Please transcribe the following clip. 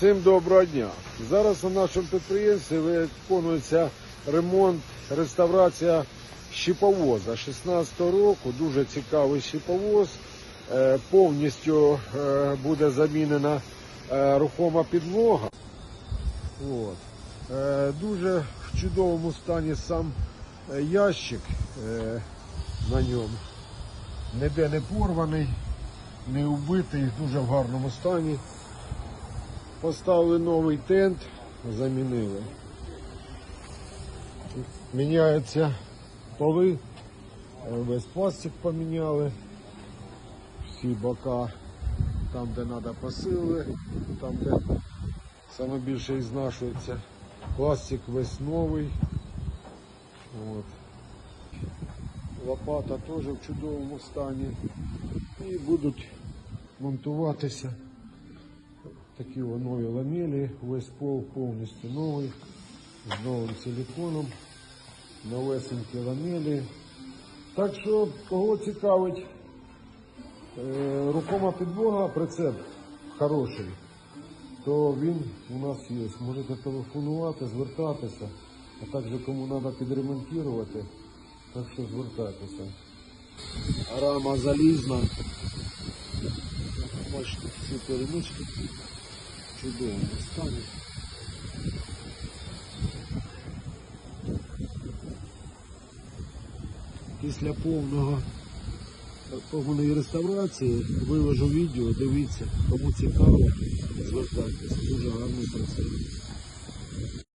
Всім доброго дня. Зараз на нашому підприємстві виконується ремонт, реставрація щиповоза 16-го року. Дуже цікавий щиповоз. Е, Повністю е, буде замінена е, рухома підлога. От. Дуже в чудовому стані сам ящик на ньому. Ніде не порваний, не вбитий, дуже в гарному стані. Поставили новий тент, замінили. Міняються поли, е, весь пластик поміняли, всі бока, там де треба посили, там де саме більше знашується. Пластик весь новий. От. Лопата теж в чудовому стані. І будуть монтуватися. Такі нові ламелі, весь пол повністю новий, з новим силиконом, новесенькі ламелі. Так що, кого цікавить, е, рухома підлога, прицеп хороший, то він у нас є. Можете телефонувати, звертатися, а також кому треба підремонтувати, так що звертайтеся. Рама залізна. Бачите, всі перемички чудовому стані. Після повного повної реставрації виложу відео, дивіться, кому цікаво, звертайтеся. Дуже гарний процес.